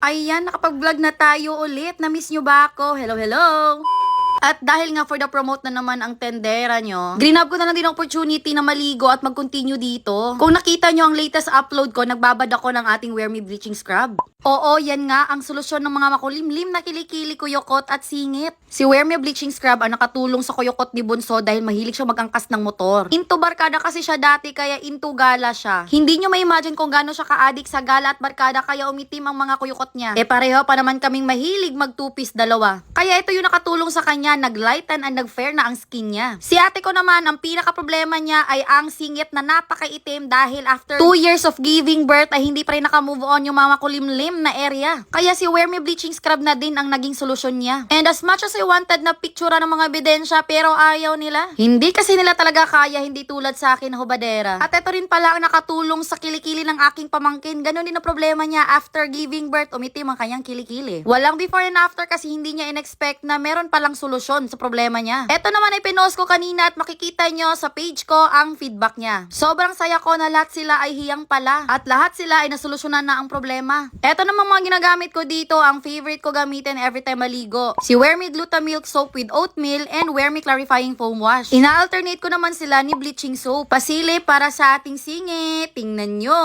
Ayan, nakapag-vlog na tayo ulit. Na-miss nyo ba ako? Hello, hello! At dahil nga for the promote na naman ang tendera nyo, grinab ko na lang din opportunity na maligo at mag-continue dito. Kung nakita nyo ang latest upload ko, nagbabad ako ng ating Wear Me Bleaching Scrub. Oo, yan nga ang solusyon ng mga makulimlim na kilikili, kuyokot at singit. Si Wear Me Bleaching Scrub ang nakatulong sa kuyokot ni Bunso dahil mahilig siya magangkas ng motor. Into barkada kasi siya dati kaya into gala siya. Hindi nyo ma-imagine kung gaano siya ka-addict sa gala at barkada kaya umitim ang mga kuyokot niya. Eh pareho pa naman kaming mahilig mag-two-piece dalawa. Kaya ito yung nakatulong sa kanya, nag-lighten and nag-fair na ang skin niya. Si ate ko naman, ang pinaka-problema niya ay ang singit na napakaitim dahil after 2 years of giving birth ay hindi pa rin nakamove on yung mga kulimlim na area. Kaya si Wear Me Bleaching Scrub na din ang naging solusyon niya. And as much as I wanted na picture ng mga ebidensya pero ayaw nila. Hindi kasi nila talaga kaya, hindi tulad sa akin na hubadera. At ito rin pala ang nakatulong sa kilikili ng aking pamangkin. Ganon din ang problema niya after giving birth, umitim ang kanyang kilikili. Walang before and after kasi hindi niya in-expect na meron palang solusyon sa problema niya. Ito naman ay pinost ko kanina at makikita nyo sa page ko ang feedback niya. Sobrang saya ko na lahat sila ay hiyang pala at lahat sila ay nasolusyonan na ang problema. Ito naman mga ginagamit ko dito, ang favorite ko gamitin every time maligo. Si Wear Me Glutamilk Soap with Oatmeal and Wear Clarifying Foam Wash. Ina-alternate ko naman sila ni bleaching soap. Pasili para sa ating singit. Tingnan nyo.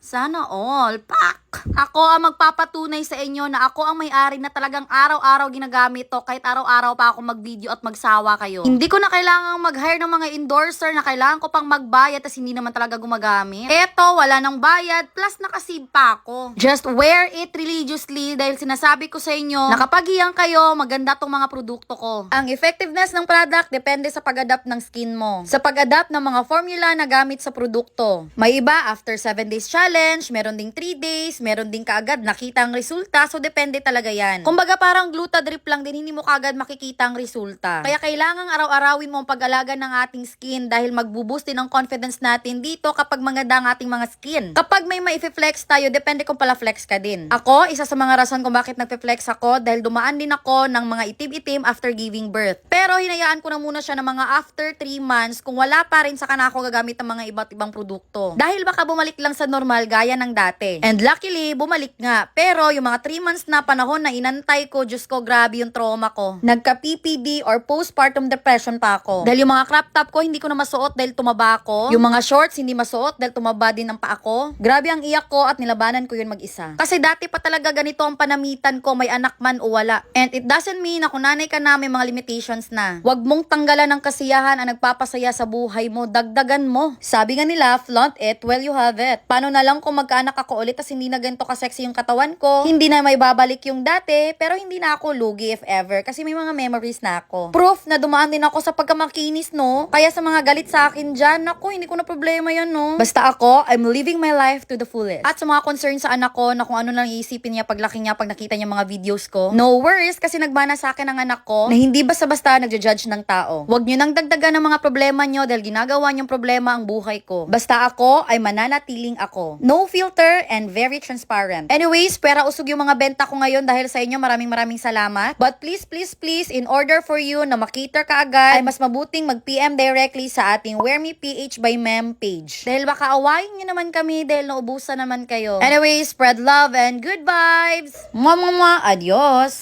Sana all. Pak! Ako ang magpapatunay sa inyo na ako ang may-ari na talagang araw-araw ginagamit to kahit araw-araw pa ako mag-video at magsawa kayo. Hindi ko na kailangang mag-hire ng mga endorser na kailangan ko pang magbayad tas hindi naman talaga gumagamit. Eto, wala nang bayad plus nakasave pa ako. Just wear it religiously dahil sinasabi ko sa inyo na kapag hiyang kayo, maganda tong mga produkto ko. Ang effectiveness ng product depende sa pag-adapt ng skin mo. Sa pag-adapt ng mga formula na gamit sa produkto. May iba after 7 days challenge, meron ding 3 days, meron din kaagad nakita ang resulta, so depende talaga yan. Kumbaga parang gluta drip lang din, hindi mo kaagad makikita ang resulta. Kaya kailangang araw-arawin mo ang pag-alaga ng ating skin dahil magbo-boost din ang confidence natin dito kapag maganda ang ating mga skin. Kapag may ma-flex tayo, depende kung pala flex ka din. Ako, isa sa mga rason kung bakit nagpe-flex ako dahil dumaan din ako ng mga itim-itim after giving birth. Pero hinayaan ko na muna siya ng mga after 3 months kung wala pa rin saka na ako gagamit ng mga iba't ibang produkto. Dahil baka bumalik lang sa normal gaya ng dati. And luckily, bumalik nga. Pero yung mga 3 months na panahon na inantay ko, Diyos ko, grabe yung trauma ko. Nagka-PPD or postpartum depression pa ako. Dahil yung mga crop top ko, hindi ko na masuot dahil tumaba ako. Yung mga shorts, hindi masuot dahil tumaba din ang paa ko. Grabe ang iyak ko at nilabanan ko yun mag-isa. Kasi dati pa talaga ganito ang panamitan ko, may anak man o wala. And it doesn't mean na kung nanay ka na, may mga limitations na. Huwag mong tanggalan ng kasiyahan ang nagpapasaya sa buhay mo. Dagdagan mo. Sabi nga nila, flaunt it while you have it. Paano na lang kung magkaanak ako ulit tas hindi na ganito ka-sexy yung katawan ko, hindi na may babalik yung dati, pero hindi na ako lugi if ever kasi may mga memories na ako. Proof na dumaan din ako sa pagkamakinis, no? Kaya sa mga galit sa akin dyan, naku, hindi ko na problema yan, no? Basta ako, I'm living my life to the fullest. At sa mga concern sa anak ko na kung ano lang iisipin niya paglaki niya pag nakita niya mga videos ko, no worries kasi nagmana sa akin ang anak ko na hindi basta-basta nagja-judge ng tao. Huwag niyo nang dagdagan ng mga problema niyo dahil ginagawa niyong problema ang buhay ko. Basta ako ay mananatiling ako. No filter and very transparent. Anyways, pera usog yung mga benta ko ngayon dahil sa inyo maraming maraming salamat. But please, please, please, in order for you na makita ka agad, ay mas mabuting mag-PM directly sa ating Wear Me PH by Mem page. Dahil baka awayin niyo naman kami dahil naubusan naman kayo. Anyways, spread love and good vibes! Mwah, mwah, mwah. Adios!